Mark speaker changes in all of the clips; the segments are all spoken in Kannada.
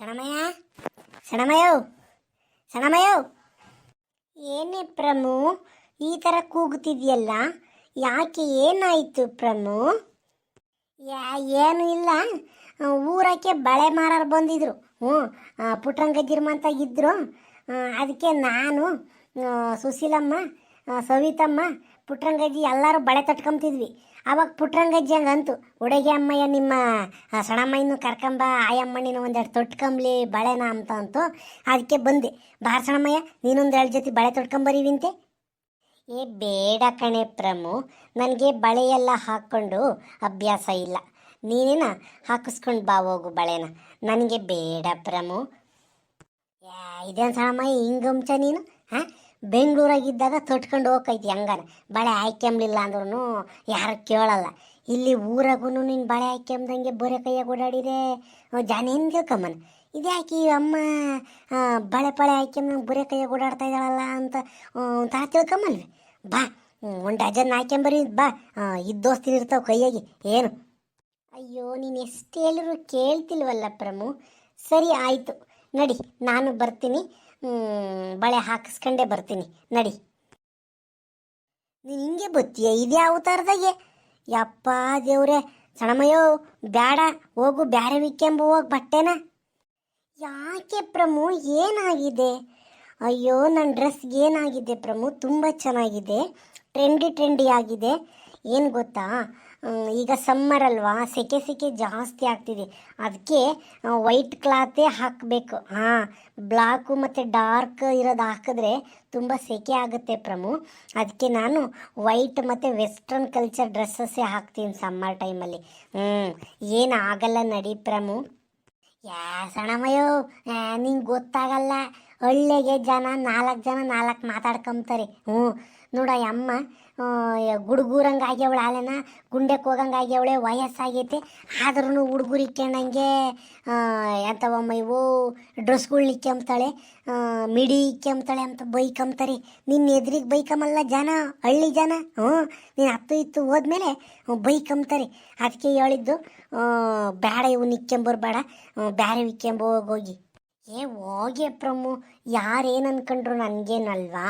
Speaker 1: ಸಣಮಯ್ಯ ಸಣಮಯೋ ಸಣಮಯೋ ಏನೇ ಪ್ರಮು ಈ ಥರ ಕೂಗುತ್ತಿದ್ಯಲ್ಲ ಯಾಕೆ ಏನಾಯಿತು ಪ್ರಮು? ಯಾ ಏನು ಇಲ್ಲ. ಊರಕ್ಕೆ ಬಳೆ ಮಾರರು ಬಂದಿದ್ರು. ಹ್ಞೂ ಆ, ಪುಟ್ರಂಗಜ್ಜಿರ್ಮ ಅಂತ ಇದ್ರು. ಅದಕ್ಕೆ ನಾನು ಸುಶೀಲಮ್ಮ ಸವಿತಮ್ಮ ಪುಟ್ರಂಗಜ್ಜಿ ಎಲ್ಲರೂ ಬಳೆ ತಟ್ಕೊಂತಿದ್ವಿ. ಅವಾಗ ಪುಟ್ರಂಗಜ್ಜಿ ಹಂಗಂತು ಹುಡುಗಿ ಅಮ್ಮಯ್ಯ, ನಿಮ್ಮ ಸಣಮ್ಮಯ್ಯನೂ ಕರ್ಕಂಬ ಆಯಮ್ಮಣ್ಣಿನ ಒಂದೆರಡು ತೊಟ್ಕಂಬ್ಲಿ ಬಳೆನ ಅಂತ ಅಂತು ಅದಕ್ಕೆ ಬಂದೆ. ಬಾರ ಸಣಮ್ಮಯ್ಯ ನೀನೊಂದೆರಡು ಜೊತೆ ಬಳೆ ತೊಟ್ಕೊಂಬರೀವಿಂತೆ ಏ, ಬೇಡ ಕಣೆ ಪ್ರಮು, ನನಗೆ ಬಳೆಯೆಲ್ಲ ಹಾಕ್ಕೊಂಡು ಅಭ್ಯಾಸ ಇಲ್ಲ. ನೀನೇನ ಹಾಕಿಸ್ಕೊಂಡು ಬಾ ಹೋಗು ಬಳೆನ. ನನಗೆ ಬೇಡ ಪ್ರಮು. ಯಾ, ಇದೇನು ಹಿಂಗೆ ಹಿಂಗಂಚ ನೀನು, ಹಾಂ? ಬೆಂಗಳೂರಾಗಿದ್ದಾಗ ತೊಟ್ಕೊಂಡು ಹೋಗ್ತೈತಿ ಹಂಗಾರ. ಬಳೆ ಹಾಕ್ಯಂಬ್ಲಿಲ್ಲ ಅಂದ್ರೂ ಯಾರು ಕೇಳಲ್ಲ. ಇಲ್ಲಿ ಊರಾಗೂ ನೀನು ಬಳೆ ಹಾಕ್ಯಂಬ್ದಂಗೆ ಬರೋ ಕೈಯಾಗ ಓಡಾಡಿದೆ ಜಾನ ಏನು ಕೇಳ್ಕೊಂಬನ. ಇದ್ಯಾಕೆ ಅಮ್ಮ ಬಳೆ ಪಳೆ ಹಾಕ್ಯಂಬಂಗೆ ಬರೋ ಕೈಯಾಗ ಓಡಾಡ್ತಾ ಇದ್ದಾಳಲ್ಲ ಅಂತ ಒಂಥರ ತಿಳ್ಕೊಂಬಲ್ವಿ ಬಾ ಒಂದು ಡಜನ್ ಹಾಕ್ಯಂಬರಿ, ಬಾ. ಇದ್ದ ಇರ್ತಾವ ಕೈಯಾಗಿ. ಏನು? ಅಯ್ಯೋ, ನೀನು ಎಷ್ಟು ಹೇಳಿದ್ರು ಕೇಳ್ತಿಲ್ವಲ್ಲ ಪ್ರಮು. ಸರಿ, ಆಯಿತು. ನಡಿ, ನಾನು ಬರ್ತೀನಿ. ಬಳೆ ಹಾಕಿಸ್ಕೊಂಡೇ ಬರ್ತೀನಿ. ನಡಿ. ನೀನು ಹಿಂಗೆ ಬತ್ತೀಯ? ಇದೇ ಅವತಾರದಾಗೆ ಯಪ್ಪ ದೇವ್ರೆ ಸಣಮಯ್ಯೋ ಬ್ಯಾಡ, ಹೋಗು, ಬ್ಯಾರೆ ವಿಕೆಂಬ ಹೋಗಿ ಬಟ್ಟೆನ. ಯಾಕೆ ಪ್ರಮು? ಏನಾಗಿದೆ? ಅಯ್ಯೋ ನನ್ನ ಡ್ರೆಸ್ಗೆ ಏನಾಗಿದೆ ಪ್ರಮು? ತುಂಬ ಚೆನ್ನಾಗಿದೆ. ಟ್ರೆಂಡಿ ಟ್ರೆಂಡಿ ಆಗಿದೆ. ಏನು ಗೊತ್ತಾ? ಈಗ ಸಮ್ಮರ್ ಅಲ್ವಾ? ಸೆಕೆ ಸೆಕೆ ಜಾಸ್ತಿ ಆಗ್ತಿದೆ. ಅದಕ್ಕೆ ವೈಟ್ ಕ್ಲಾತೇ ಹಾಕಬೇಕು. ಹಾಂ ಬ್ಲಾಕು ಮತ್ತು ಡಾರ್ಕ್ ಇರೋದು ಹಾಕಿದ್ರೆ ತುಂಬ ಸೆಕೆ ಆಗುತ್ತೆ ಪ್ರಮು. ಅದಕ್ಕೆ ನಾನು ವೈಟ್ ಮತ್ತು ವೆಸ್ಟರ್ನ್ ಕಲ್ಚರ್ ಡ್ರೆಸ್ಸಸ್ಸೇ ಹಾಕ್ತೀನಿ ಸಮ್ಮರ್ ಟೈಮಲ್ಲಿ ಹ್ಞೂ ಏನು ಆಗಲ್ಲ ನಡಿ ಪ್ರಮು. ಯಾ, ಸಣಮಯ್ಯೋ ನಿಂಗೆ ಗೊತ್ತಾಗಲ್ಲ. ಹಳ್ಳಿಗೆ ಜನ, ನಾಲ್ಕು ಜನ, ನಾಲ್ಕು ಮಾತಾಡ್ಕೊಂತಾರೆ ಹ್ಞೂ, ನೋಡ ಅಮ್ಮ ಗುಡುಗೂರಂಗೆ ಆಗ್ಯವಳೆ ಆಲೆನ ಗುಂಡೆಕ್ಕೆ ಹೋಗಂಗೆ ಆಗ್ಯವಳೆ ವಯಸ್ಸಾಗೈತೆ ಆದ್ರೂ ಹುಡುಗರು ಇಕ್ಕೊಂಡಂಗೆ ಎಂಥವಮ್ಮ ಇವು ಡ್ರೆಸ್ಗಳು ಇಕ್ಕಂಬ್ತಾಳೆ ಮಿಡಿ ಕೆಂಬ್ತಾಳೆ ಅಂತ ಬೈಕಂಬ್ತಾರೆ. ನಿನ್ನ ಎದುರಿಗೆ ಬೈಕಮ್ಮಲ್ಲ ಜನ, ಹಳ್ಳಿ ಜನ, ಹ್ಞೂ, ನೀನು ಹತ್ತು ಇತ್ತು ಹೋದ್ಮೇಲೆ ಬೈಕಂಬ್ತಾರೆ. ಅದಕ್ಕೆ ಹೇಳಿದ್ದು ಬೇಡ ಇವು ನಿಕ್ಕೊಂಬರ್ಬೇಡ ಬೇರೆ ವಿಕ್ಕೊಂಬ ಹೋಗಿ. ಏ, ಹೋಗಿ ಪ್ರಮು ಯಾರೇನು ಅನ್ಕೊಂಡ್ರು ನನಗೇನಲ್ವಾ?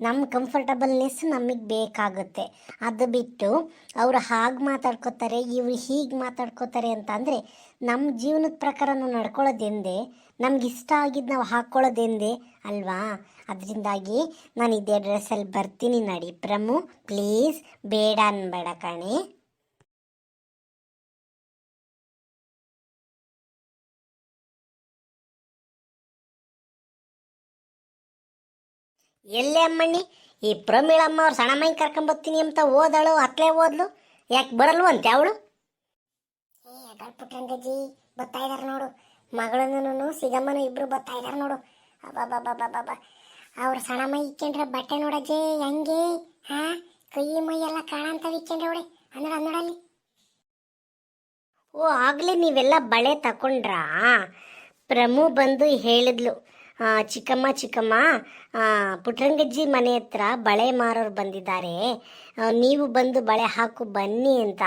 Speaker 1: ನಮ್ಮ ಕಂಫರ್ಟಬಲ್ನೆಸ್ ನಮಗೆ ಬೇಕಾಗುತ್ತೆ. ಅದು ಬಿಟ್ಟು ಅವರು ಹಾಗೆ ಮಾತಾಡ್ಕೋತಾರೆ, ಇವ್ರು ಹೀಗೆ ಮಾತಾಡ್ಕೋತಾರೆ ಅಂತ ಅಂದರೆ ನಮ್ಮ ಜೀವನದ ಪ್ರಕಾರ ನಾವು ನಡ್ಕೊಳ್ಳೋದೆಂದೇ ನಮ್ಗೆ ಇಷ್ಟ ಆಗಿದ್ದು ನಾವು ಹಾಕ್ಕೊಳ್ಳೋದೆಂದೇ ಅಲ್ವಾ? ಅದರಿಂದಾಗಿ ನಾನು ಇದೇ ಡ್ರೆಸ್ಸಲ್ಲಿ ಬರ್ತೀನಿ ನಡಿ. ಪ್ರಮು ಪ್ಲೀಸ್ ಬೇಡ ಅನ್ಬೇಡ ಕಣೆ. ಎಲ್ಲೇ ಅಮ್ಮಣ್ಣಿ? ಈ ಪ್ರಮೀಳಮ್ಮ ಅವ್ರು ಮೈ ಕರ್ಕೊಂಬತ್ತೀನಿ ಅಂತ ಓದಳು ಅತ್ಲೇ ಓದ್ಲು ಯಾಕೆ ಬರಲ್ವಂತೆ ಅವಳು? ಏ ಬರ್ತಾ ಇದಾರೆ ನೋಡು. ಮಗಳನ್ನು ಸಿಗಮ್ಮನ ಇಬ್ರು ಬರ್ತಾ ಇದಾರೆ ನೋಡು. ಅಬ್ಬಬ್ಬಬ್ಬಬ್ಬಬ್ಬ. ಅವ್ರು ಸಣಮೈ ಇಕ್ಕೊಂಡ್ರೆ ಬಟ್ಟೆ ನೋಡಜ್ಜಿ ಹೆಂಗೆ ಹಾ? ಕೈ ಮೈ ಎಲ್ಲ ಕಾಣಂತ ಇಕ್ಕೊಂಡ್ರೆ ಅವಳೆ ಅಂದ್ರೆ ಅನ್ನೋಡಲ್ಲಿ ಓ ಆಗ್ಲೇ ನೀವೆಲ್ಲ ಬಳೆ ತಕೊಂಡ್ರಾ? ಪ್ರಮು ಬಂದು ಹೇಳಿದ್ಲು. ಚಿಕ್ಕಮ್ಮ ಚಿಕ್ಕಮ್ಮ ಪುಟ್ರಂಗಜ್ಜಿ ಮನೆ ಹತ್ರ ಬಳೆ ಮಾರೋರು ಬಂದಿದ್ದಾರೆ. ನೀವು ಬಂದು ಬಳೆ ಹಾಕು, ಬನ್ನಿ ಅಂತ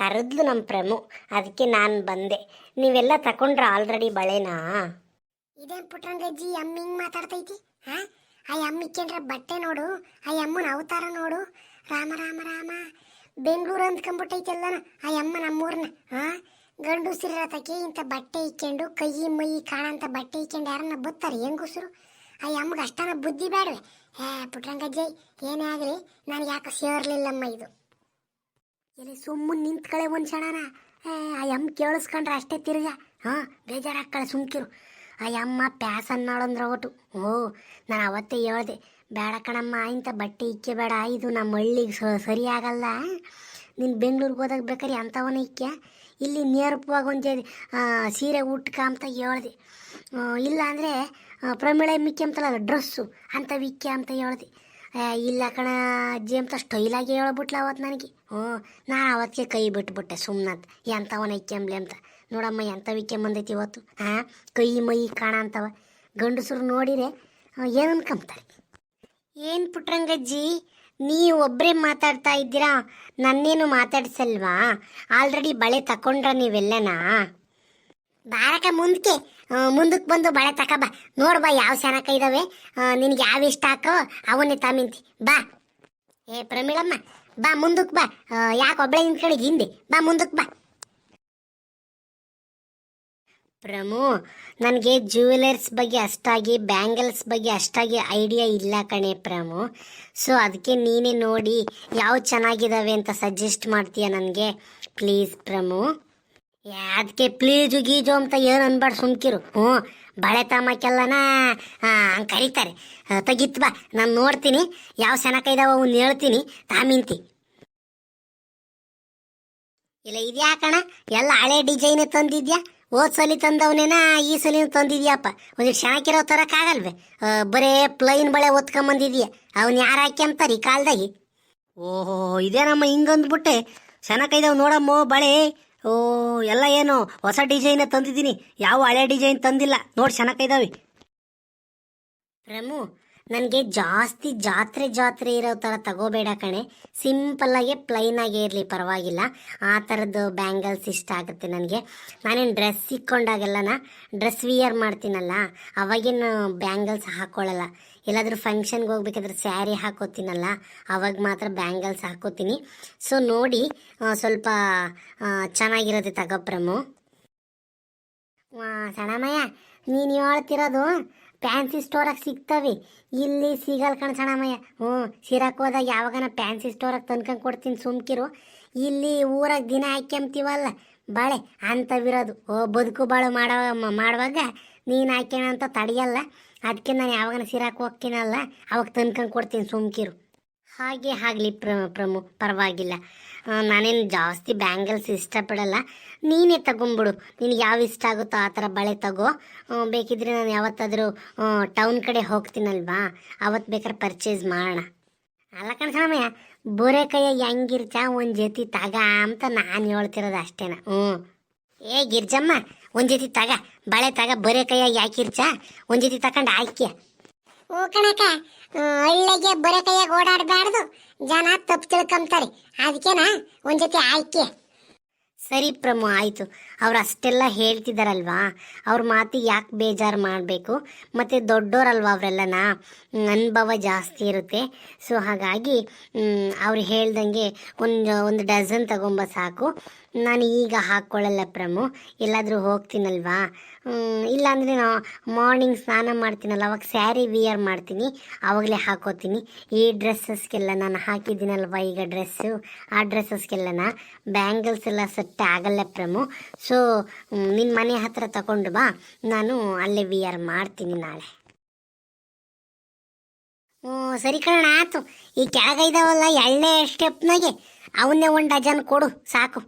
Speaker 1: ಕರೆದ್ಲು ನಮ್ಮ ಪ್ರಮು. ಅದಕ್ಕೆ ನಾನು ಬಂದೆ. ನೀವೆಲ್ಲ ತಕೊಂಡ್ರ ಆಲ್ರೆಡಿ ಬಳೆನಾ. ಇದೇನು ಪುಟ್ರಂಗಜ್ಜಿ ಅಮ್ಮ ಹಿಂಗೆ ಮಾತಾಡ್ತೈತಿ? ಹಾಂ ಆ ಅಮ್ಮ ಇಕ್ಕೊಂಡ್ರೆ ಬಟ್ಟೆ ನೋಡು, ಆ ಅಮ್ಮನ ಅವತಾರ ನೋಡು. ರಾಮ ರಾಮ ರಾಮ. ಬೆಂಗಳೂರು ಅಂದ್ಕೊಂಬಿಟ್ಟೈತೆಲ್ಲನ ಆ ಅಮ್ಮ ನಮ್ಮೂರ್ನ ಹಾ ಗಂಡುಸಿರತಕ್ಕೆ ಇಂಥ ಬಟ್ಟೆ ಇಕ್ಕೊಂಡು, ಕೈ, ಮೈ ಕಾಣಂತ ಬಟ್ಟೆ ಇಕ್ಕೊಂಡು ಯಾರನ್ನ ಬತ್ತಾರೆ ಹೆಂಗುಸರು ಆ ಅಮ್ಮಗೆ ಅಷ್ಟನ ಬುದ್ಧಿ ಬೇಡವೆ ಹೇ ಪುಟ್ರಂಗಜ್ಜಯ್ ಏನೇ ಆಗಲಿ, ನನಗೆ ಯಾಕೆ ಸೇರ್ಲಿಲ್ಲಮ್ಮ ಇದು. ಎಲ್ಲಿ ಸುಮ್ಮನೆ ನಿಂತ್ಕಳೆ ಒಂದು ಕ್ಷಣನ. ಆ ಯಮ್ಮ ಕೇಳಿಸ್ಕೊಂಡ್ರೆ ಅಷ್ಟೇ ತಿರ್ಗ. ಹಾಂ, ಬೇಜಾರಾಗ್ಕಳೆ ಸುಮ್ಕಿರು. ಆ ಯಮ್ಮ ಪ್ಯಾಸನ್ ಮಾಡೋಂದ್ರೆ ಒಟ್ಟು. ಓ, ನಾನು ಅವತ್ತೇ ಹೇಳ್ದೆ. ಬೇಡ ಕಣಮ್ಮ, ಇಂಥ ಬಟ್ಟೆ ಇಕ್ಕೆ ಬೇಡ. ಇದು ನಮ್ಮ ಹಳ್ಳಿಗೆ ಸರಿಯಾಗಲ್ಲ ನೀನು ಬೆಂಗ್ಳೂರಿಗೆ ಹೋದಾಗ ಬೇಕಾರೆ ಅಂಥವನ್ನ ಇಕ್ಕೆ ಇಲ್ಲಿ ನೇರಪವಾಗಿ ಒಂದು ಸೀರೆ ಉಟ್ಕ ಅಂತ ಹೇಳ್ದೆ. ಇಲ್ಲ ಅಂದರೆ ಪ್ರಮಿಳೆ ಮಿಕ್ಕಿ ಅಂತಲ್ಲ ಡ್ರೆಸ್ಸು, ಅಂತ ವಿಕ್ಕಿ ಅಂತ ಹೇಳ್ದೆ. ಇಲ್ಲ ಕಣ ಅಜ್ಜಿ ಅಂತ ಸ್ಟೈಲಾಗಿ ಹೇಳ್ಬಿಟ್ಲ ಅವತ್ತು ನನಗೆ. ಹ್ಞೂ ನಾನು ಅವತ್ತಿಗೆ ಕೈ ಬಿಟ್ಬಿಟ್ಟೆ ಸುಮ್ಮನಂತ ಎಂಥವನ ಇಕ್ಕಂಬ್ಲಿ ಅಂತ. ನೋಡಮ್ಮ ಎಂಥ ವಿಕ್ಕಂಬಂದೈತಿ ಇವತ್ತು? ಹಾಂ ಕೈ ಮೈ ಕಾಣ ಅಂತವ. ಗಂಡಸರು ನೋಡಿರೆ ಏನು ಅನ್ಕೊಂತಾರೆ ಏನು ಪುಟ್ರಂಗಜ್ಜಿ? ನೀವು ಒಬ್ಬರೇ ಮಾತಾಡ್ತಾ ಇದ್ದೀರಾ? ನನ್ನೇನು ಮಾತಾಡ್ಸಲ್ವಾ? ಆಲ್ರೆಡಿ ಬಳೆ ತಕೊಂಡ್ರ ನೀವೆಲ್ಲನಾ? ಬಾರಕ ಮುಂದಕ್ಕೆ ಮುಂದಕ್ಕೆ ಬಂದು ಬಳೆ ತಕ ಬಾ ನೋಡ್ ಬಾ ಯಾವ ಶಾನಕ ಇದಾವೆ. ನಿನಗೆ ಯಾವ ಇಷ್ಟ ಹಾಕೋ ಅವನ್ನೇ ತಾಮಿಂತಿ ಬಾ. ಏ, ಪ್ರಮೀಳಮ್ಮ, ಬಾ ಮುಂದಕ್ಕೆ ಬಾ. ಯಾಕೆ ಒಬ್ಬಳೆ ನಿಂತ್ಕೊಳ್ಳಿ ಹಿಂದೆ? ಬಾ ಮುಂದಕ್ಕೆ ಬಾ. ಪ್ರಮು, ನನಗೆ ಜ್ಯುವೆಲರ್ಸ್ ಬಗ್ಗೆ ಅಷ್ಟಾಗಿ ಬ್ಯಾಂಗಲ್ಸ್ ಬಗ್ಗೆ ಅಷ್ಟಾಗಿ ಐಡಿಯಾ ಇಲ್ಲ ಕಣೆ ಪ್ರಮು. ಸೊ ಅದಕ್ಕೆ ನೀನೇ ನೋಡಿ ಯಾವ ಚೆನ್ನಾಗಿದ್ದಾವೆ ಅಂತ ಸಜೆಸ್ಟ್ ಮಾಡ್ತೀಯ ನನಗೆ? ಪ್ಲೀಸ್ ಪ್ರಮು. ಅದಕ್ಕೆ ಪ್ಲೀಜು ಗೀಜು ಅಂತ ಏನು ಅನ್ಬಾರ್ದು ಸುಮ್ಕಿರು. ಹ್ಞೂ ಬಳೆ ತಾಮಕ್ಕೆಲ್ಲನ ಕರೀತಾರೆ. ತೆಗಿತ್ ಬಾ, ನಾನು ನೋಡ್ತೀನಿ. ಯಾವ ಸೆನಕ ಇದಾವ ಅವ್ನು ಹೇಳ್ತೀನಿ. ತಾಮಿಂತಿ ಇಲ್ಲ ಇದ್ಯಾಕಣ ಎಲ್ಲ ಹಳೆ ಡಿಸೈನ್ ತಂದಿದ್ಯಾ? ಹೋದ್ ಸಲಿ ತಂದವನೇನ, ಈ ಸಲಿನ ತಂದಿದ್ಯಪ್ಪ? ಒಂದಿಟ್ಟು ಶಾಕಿರೋ ಆಗಲ್ವೇ? ಬರೇ ಪ್ಲೈನ್ ಬಳೆ ಒತ್ಕೊಂಬಂದಿದ್ಯಾ ಅವ್ನು ಯಾರು ಹಾಕ್ಯಂತಾರೆ ಈ ಕಾಲ್ದಾಗಿ?
Speaker 2: ಓಹೋ, ಇದೇನಮ್ಮ ಹಿಂಗಂದ್ಬಿಟ್ಟೆ? ಚೆನ್ನಾಗೈದಾವ್ ನೋಡಮ್ಮ, ಬಳೆ. ಓ, ಎಲ್ಲ ಏನು, ಹೊಸ ಡಿಸೈನ್ ತಂದಿದ್ದೀನಿ. ಯಾವ ಹಳೆ ಡಿಸೈನ್ ತಂದಿಲ್ಲ. ನೋಡಿ ಚೆನ್ನಾಗೈದಾವೆ
Speaker 1: ಪ್ರಮು ನನಗೆ ಜಾಸ್ತಿ ಜಾತ್ರೆ ಜಾತ್ರೆ ಇರೋ ಥರ ತಗೋಬೇಡ ಕಣೆ. ಸಿಂಪಲ್ಲಾಗೆ ಆಗಿ ಪ್ಲೈನ್ ಆಗೇ ಇರಲಿ, ಪರವಾಗಿಲ್ಲ. ಆ ಥರದ್ದು ಬ್ಯಾಂಗಲ್ಸ್ ಇಷ್ಟ ಆಗುತ್ತೆ ನನಗೆ. ನಾನೇನು ಡ್ರೆಸ್ ಸಿಕ್ಕೊಂಡಾಗೆಲ್ಲನ ಡ್ರೆಸ್ ವಿಯರ್ ಮಾಡ್ತೀನಲ್ಲ ಅವಾಗೇನು ಬ್ಯಾಂಗಲ್ಸ್ ಹಾಕ್ಕೊಳ್ಳಲ್ಲ ಎಲ್ಲಾದರೂ ಫಂಕ್ಷನ್ಗೆ ಹೋಗ್ಬೇಕಾದ್ರೆ ಸ್ಯಾರಿ ಹಾಕೋತೀನಲ್ಲ, ಅವಾಗ ಮಾತ್ರ ಬ್ಯಾಂಗಲ್ಸ್ ಹಾಕೋತೀನಿ. ಸೊ ನೋಡಿ ಸ್ವಲ್ಪ ಚೆನ್ನಾಗಿರೋದು ತಗೋಪ್ರಮು ಸಣಮಯ್ಯ ನೀನು ಹೇಳ್ತಿರೋದು ಫ್ಯಾನ್ಸಿ ಸ್ಟೋರಾಗ ಸಿಗ್ತವೆ. ಇಲ್ಲಿ ಸಿಗಲ್ ಕಣಸಣ್ಣಮ್ಮಯ್ಯ ಹ್ಞೂ, ಸಿರಾಕ್ ಹೋದಾಗ ಯಾವಾಗನ ಫ್ಯಾನ್ಸಿ ಸ್ಟೋರಾಗ ತಂದ್ಕೊಂಡು ಕೊಡ್ತೀನಿ ಸುಮ್ಕಿರು. ಇಲ್ಲಿ ಊರಾಗ ದಿನ ಹಾಕ್ಯಂತೀವಲ್ಲ ಬಾಳೆ ಅಂಥವಿರೋದು ಓ, ಬದುಕು ಬಾಳು ಮಾಡೋ ಮಾಡುವಾಗ ನೀನು ಹಾಕ್ಯಣ ಅಂತ ತಡೆಯಲ್ಲ. ಅದಕ್ಕೆ ನಾನು ಯಾವಾಗನ ಸಿರಾಕ್ ಹೋಗ್ತೀನಲ್ಲ, ಅವಾಗ ತಂದ್ಕೊಂಡು ಕೊಡ್ತೀನಿ ಸುಮ್ಕಿರು. ಹಾಗೆ ಆಗಲಿ ಪ್ರ ಪ್ರಮು, ಪರವಾಗಿಲ್ಲ. ನಾನೇನು ಜಾಸ್ತಿ ಬ್ಯಾಂಗಲ್ಸ್ ಇಷ್ಟಪಡಲ್ಲ. ನೀನೇ ತಗೊಂಬಿಡು ನಿನಗೆ ಯಾವ ಇಷ್ಟ ಆಗುತ್ತೋ ಆ ಥರ ಬಳೆ ತಗೋ. ಬೇಕಿದ್ರೆ ನಾನು ಯಾವತ್ತಾದರೂ ಟೌನ್ ಕಡೆ ಹೋಗ್ತೀನಲ್ವಾ? ಅವತ್ತು ಬೇಕಾದ್ರೆ ಪರ್ಚೇಸ್ ಮಾಡೋಣ. ಅಲ್ಲ ಕಣ್ಸಮಯ್ಯ ಬೋರೆ ಕೈಯ ಹೆಂಗಿರ್ತ ಒಂದು ಜೊತೆ ತಗ ಅಂತ ನಾನು ಹೇಳ್ತಿರೋದು ಅಷ್ಟೇನ. ಹ್ಞೂ ಏ ಗಿರ್ಜಮ್ಮ, ಒಂದು ಜೊತೆ ತಗ. ಬಳೆ ತಗ ಬೋರೆ ಕೈಯ ಯಾಕಿರ್ಚ? ಒಂದು ಜೊತೆ ತಗೊಂಡು ಆಯ್ಕೆ ಓ ಕಣಕ ಒಳ್ಳೆಗೆ ಬೊರೆ ಕೈಯಾಗ ಓಡಾಡಬಾರ್ದು. ಜನ ತಪ್ಪು ತಿಳ್ಕೊಂತಾರೆ. ಅದಕ್ಕೆನಾ ಒಂದ್ ಜೊತೆ ಆಯ್ಕೆ. ಸರಿ ಪ್ರಮು, ಆಯಿತು. ಅವ್ರು ಅಷ್ಟೆಲ್ಲ ಹೇಳ್ತಿದಾರಲ್ವಾ? ಅವ್ರ ಮಾತಿಗೆ ಯಾಕೆ ಬೇಜಾರು ಮಾಡಬೇಕು? ಮತ್ತು ದೊಡ್ಡೋರಲ್ವಾ ಅವರೆಲ್ಲನ? ಅನುಭವ ಜಾಸ್ತಿ ಇರುತ್ತೆ. ಸೊ ಹಾಗಾಗಿ ಅವ್ರು ಹೇಳ್ದಂಗೆ ಒಂದು ಒಂದು ಡಜನ್ ತಗೊಂಬ ಸಾಕು. ನಾನು ಈಗ ಹಾಕ್ಕೊಳ್ಳಲ್ಲ ಪ್ರಮು. ಎಲ್ಲಾದರೂ ಹೋಗ್ತೀನಲ್ವಾ? ಇಲ್ಲಾಂದರೆ ನಾ ಮಾರ್ನಿಂಗ್ ಸ್ನಾನ ಮಾಡ್ತೀನಲ್ಲ, ಅವಾಗ ಸ್ಯಾರಿ ವಿಯರ್ ಮಾಡ್ತೀನಿ ಆವಾಗಲೇ ಹಾಕೋತೀನಿ. ಈ ಡ್ರೆಸ್ಸಸ್ಗೆಲ್ಲ ನಾನು ಹಾಕಿದ್ದೀನಲ್ವ ಈಗ ಡ್ರೆಸ್ಸು ಆ ಡ್ರೆಸ್ಸಸ್ಗೆಲ್ಲನ ಬ್ಯಾಂಗಲ್ಸ್ ಎಲ್ಲ ಸೆಟ್ ಆಗಲ್ಲ ಪ್ರಮು. ಸೊ ನಿನ್ನ ಮನೆ ಹತ್ರ ತಗೊಂಡು ಬಾ. ನಾನು ಅಲ್ಲೇ ವಿಯರ್ ಮಾಡ್ತೀನಿ ನಾಳೆ. ಹ್ಞೂ ಸರಿ ಕಣ ಆಯ್ತು. ಈ ಕೆಳಗೈದವಲ್ಲ ಎಳ್ಳೆ ಸ್ಟೆಪ್ನಾಗೆ ಅವನ್ನೇ ಒಂದು ಡಜನ್ ಕೊಡು, ಸಾಕು.